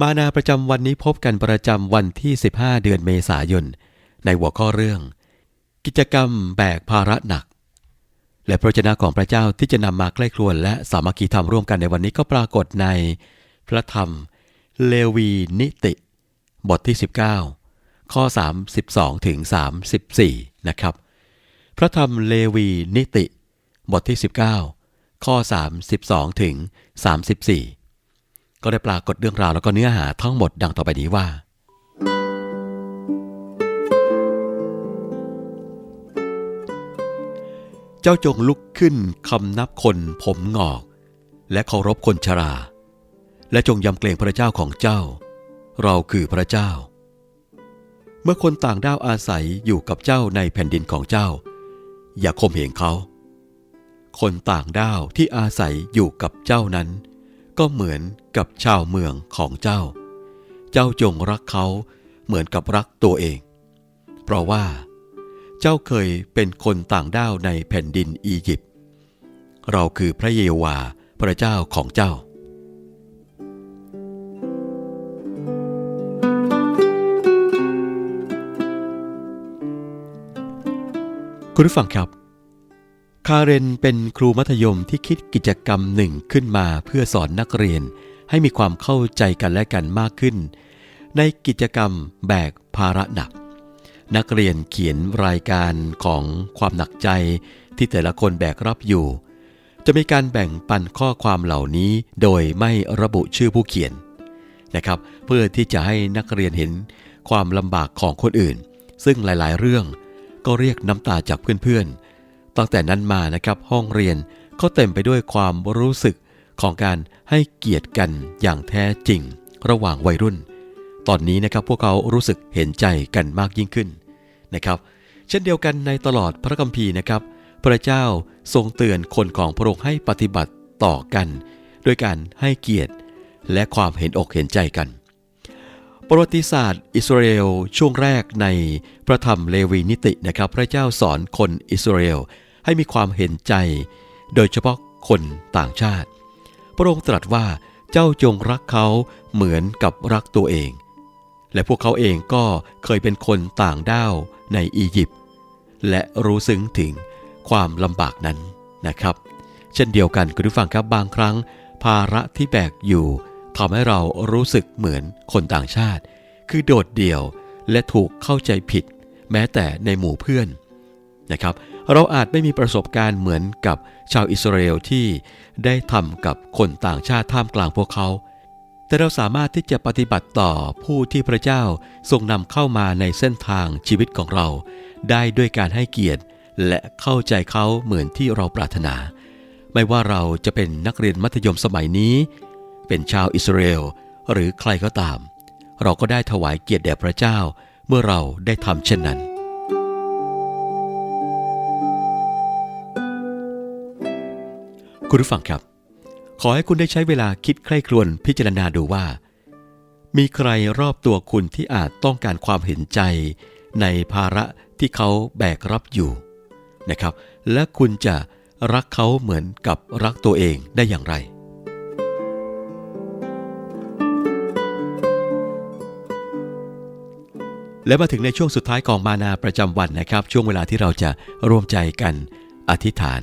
มานาประจำวันนี้พบกันประจำวันที่ 15 เดือนเมษายน ในหัวข้อเรื่อง กิจกรรมแบกภาระหนัก และพระเจ้าของพระเจ้าที่จะนำมาใกล้ครวนและสามัคคีธรรมร่วมกันในวันนี้ก็ปรากฏใน พระธรรม เลวีนิติ บทที่ 19 ข้อ 32 ถึง 34 นะครับ พระธรรมเลวีนิติ บทที่ 19 ข้อ 32 ถึง 34 ก็ได้ปรากฏเรื่องราวแล้วก็เนื้อหาทั้งหมดดังต่อไปนี้ว่า เจ้าจงลุกขึ้นคำนับคนผมงอก และเคารพคนชรา และจงยำเกรงพระเจ้าของเจ้า เราคือพระเจ้า เมื่อคนต่างด้าวอาศัยอยู่กับเจ้าในแผ่นดินของเจ้า อย่าข่มเหงเขา คนต่างด้าวที่อาศัยอยู่กับเจ้านั้น ก็เหมือนกับชาวเมืองของเจ้า เจ้าจงรักเขาเหมือนกับรักตัวเอง เพราะว่า เจ้าเคยเป็นคนต่างด้าวในแผ่นดินอียิปต์ เราคือพระเยโฮวาห์พระเจ้าของเจ้าคุณผู้ฟังครับ คาเรนเป็นครูมัธยมที่คิดกิจกรรมหนึ่งขึ้นมาเพื่อสอนนักเรียน ให้มีความเข้าใจกันและกันมากขึ้น ในกิจกรรมแบกภาระหนัก นักเรียนเขียนรายการของความหนักใจที่แต่ละคนแบกรับอยู่ จะมีการแบ่งปันข้อความเหล่านี้โดยไม่ระบุชื่อผู้เขียนนะครับ เพื่อที่จะให้นักเรียนเห็นความลำบากของคนอื่น ซึ่งหลายๆ เรื่องก็เรียกน้ำตาจากเพื่อนๆ ตั้งแต่นั้นมานะครับห้องเรียนก็เต็มไปด้วยความรู้สึกของการให้เกียรติกันอย่างแท้จริง ระหว่างวัยรุ่น ตอนนี้นะครับพวกเขารู้สึกเห็นใจกันมากยิ่งขึ้นนะครับ เช่นเดียวกันในตลอดพระคัมภีร์นะครับ พระเจ้าทรงเตือนคนของพระองค์ให้ปฏิบัติต่อกัน ด้วยการให้เกียรติและความเห็นอกเห็นใจกัน ประวัติศาสตร์ อิสราเอลช่วงแรกในพระธรรมเลวีนิตินะครับ พระเจ้าสอนคนอิสราเอล ให้มีความเห็นใจ โดยเฉพาะคนต่างชาติ พระองค์ตรัสว่าเจ้าจงรักเขาเหมือนกับรักตัวเอง และพวกเขาเองก็เคยเป็นคนต่างด้าวในอียิปต์และรู้ซึ้งถึงความลำบากนั้นนะครับ เช่นเดียวกันคุณผู้ฟังครับบางครั้ง ภาระที่แบกอยู่ทำให้เรารู้สึกเหมือนคนต่างชาติ คือโดดเดี่ยวและถูกเข้าใจผิด แม้แต่ในหมู่เพื่อนนะครับเราอาจไม่มีประสบการณ์เหมือนกับชาวอิสราเอลที่ได้ทำกับคนต่างชาติท่ามกลางพวกเขา แต่เราสามารถที่จะปฏิบัติต่อผู้ที่พระเจ้าทรงนำเข้ามาในเส้นทางชีวิตของเรา ได้ด้วยการให้เกียรติ และเข้าใจเขาเหมือนที่เราปรารถนา ไม่ว่าเราจะเป็นนักเรียนมัธยมสมัยนี้ เป็นชาวอิสราเอลหรือใครก็ตาม เราก็ได้ถวายเกียรติแด่พระเจ้าเมื่อเราได้ทำเช่นนั้น คุณผู้ฟังครับ ขอให้คุณได้ใช้เวลาคิดใคร่ครวญพิจารณาดูว่า มีใครรอบตัวคุณที่อาจต้องการความเห็นใจ ในภาระที่เขาแบกรับอยู่นะครับ และคุณจะรักเขาเหมือนกับรักตัวเองได้อย่างไร และมาถึงในช่วงสุดท้ายของมานาประจำวันนะครับ ช่วงเวลาที่เราจะร่วมใจกันอธิษฐาน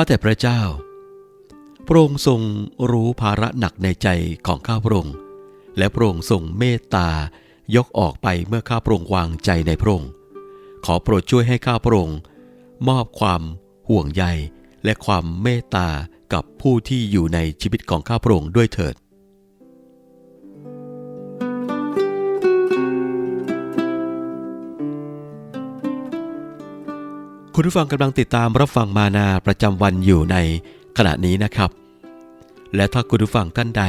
ข้าแต่พระเจ้า พระองค์ทรงรู้ภาระหนักในใจของข้าพระองค์ และพระองค์ทรงเมตตายกออกไปเมื่อข้าพระองค์วางใจในพระองค์ ขอโปรดช่วยให้ข้าพระองค์มอบความห่วงใยและความเมตตากับผู้ที่อยู่ในชีวิตของข้าพระองค์ด้วยเถิด คุณผู้ฟังกำลังติดตามรับฟังมานาประจำวันอยู่ในขณะนี้นะครับ และถ้าคุณผู้ฟังท่านใด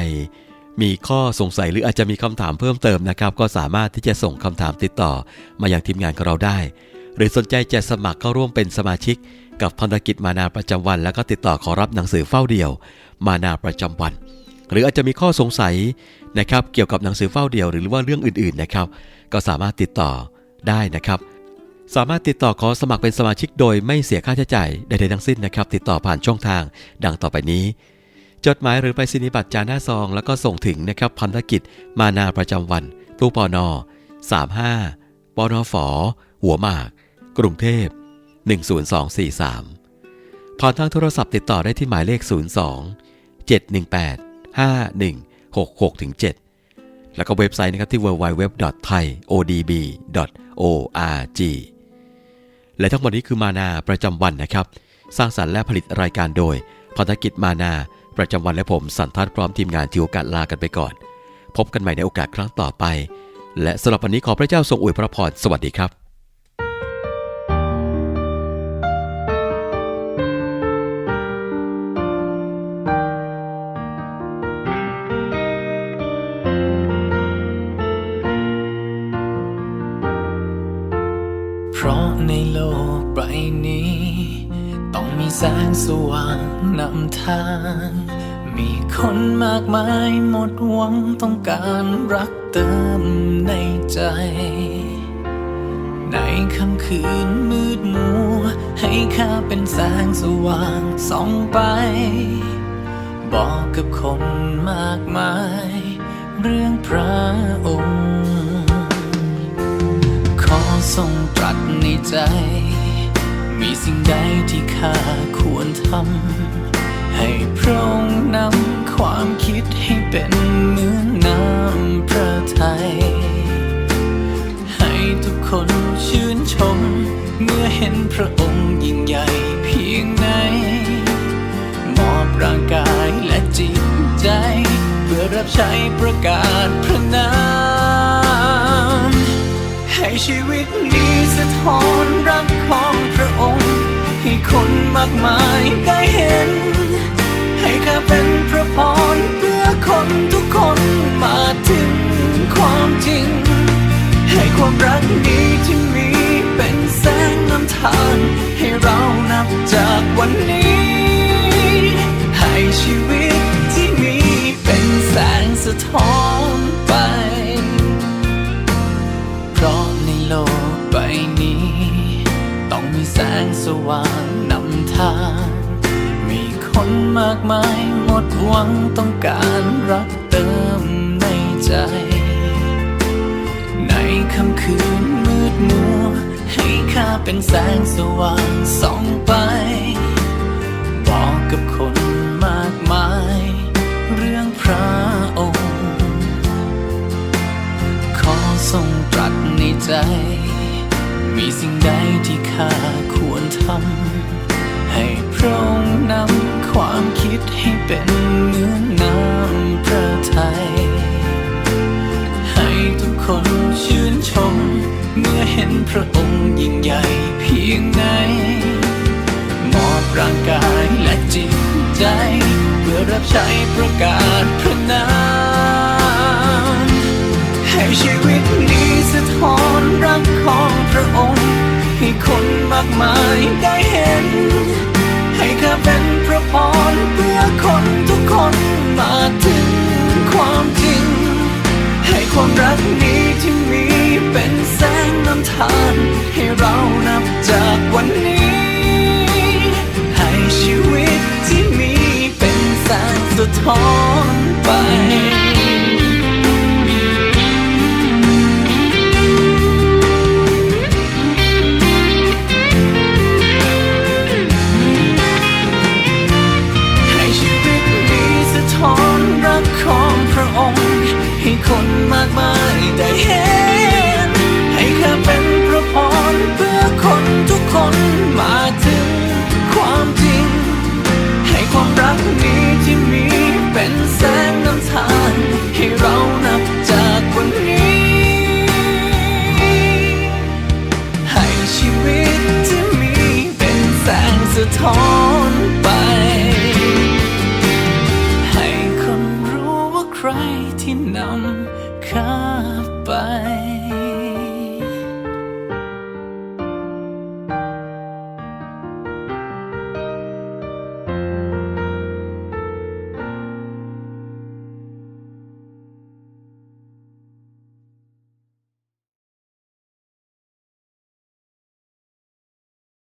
มีข้อสงสัยหรืออาจจะมีคำถามเพิ่มเติมนะครับ ก็สามารถที่จะส่งคำถามติดต่อมาอยังทีมงานของเราได้ หรือสนใจจะสมัครเข้าร่วมเป็นสมาชิก กับพันธกิจมานาประจำวัน แล้วก็ติดต่อขอรับหนังสือเฝ้าเดี่ยว มานาประจำวัน หรืออาจจะมีข้อสงสัยนะครับ เกี่ยวกับหนังสือเฝ้าเดี่ยว หรือว่าเรื่องอื่น ๆนะครับ ก็สามารถติดต่อได้นะครับ สามารถติดต่อขอสมัครเป็นสมาชิกโดยไม่เสียค่าใช้จ่ายใดๆทั้งสิ้นนะครับ ติดต่อผ่านช่องทาง ดังต่อไปนี้ จดหมายหรือไปรษณียบัตรจานหน้าซอง แล้วก็ส่งถึงนะครับพันธกิจ มานาประจำวันตู้ปอนอ35ปอนอฝอหัวหมาก กรุงเทพ 10243 ผ่านทางโทรศัพท์ติดต่อได้ที่หมายเลข 02 718 5166ถึง7แล้วก็เว็บไซต์นะครับที่ www.thaiodb.org และทั้งหมดนี้คือมานาประจำวันนะครับ สร้างสรรค์และผลิตรายการโดยพันธกิจมานาประจำวันและผมสันทัศน์พร้อมทีมงานที่โอกาสลากันไปก่อน พบกันใหม่ในโอกาสครั้งต่อไป และสำหรับวันนี้ขอพระเจ้าทรงอวยพระพรสวัสดีครับ ลกใบนี้ ต้องมีแสงสว่างนำทาง มีคนมากมายหมดหวังต้องการรักเติมในใจ ในค่ำคืนมืดมัว ให้ข้าเป็นแสงสว่างส่องไป บอกกับคนมากมาย เรื่องพระองค์ ขอทรงตรัส ใจ มีสิ่งใดที่ข้าควรทำ ให้พระองค์นำความคิดให้เป็นเหมือนน้ำพระทัย ให้ทุกคนชื่นชม เมื่อเห็นพระองค์ยิ่งใหญ่เพียงไหน มอบร่างกายและจิตใจ เพื่อรับใช้ประกาศพระนาม ให้ชีวิต คนรักของพระองค์ ให้คนมากมายได้เห็น แสงสว่างนำทาง มีคนมากมายหมดหวังต้องการรักเติมในใจ ในค่ำคืนมืดมัว ให้ข้าเป็นแสงสว่างส่องไป บอกกับคนมากมาย เรื่องพระองค์ ขอทรงตรัสในใจ มีสิ่งใดที่ข้าควรทำให้พระองค์นำากมายได้เห็น ให้ข้าเป็นพระพรเพื่อคนทุกคนมาถึงความจริง ให้ความรักนี้ที่มีเป็นแสงนำทางให้เรานับจากวันนี้ ให้ชีวิตที่มีเป็นแสงสะท้อนไป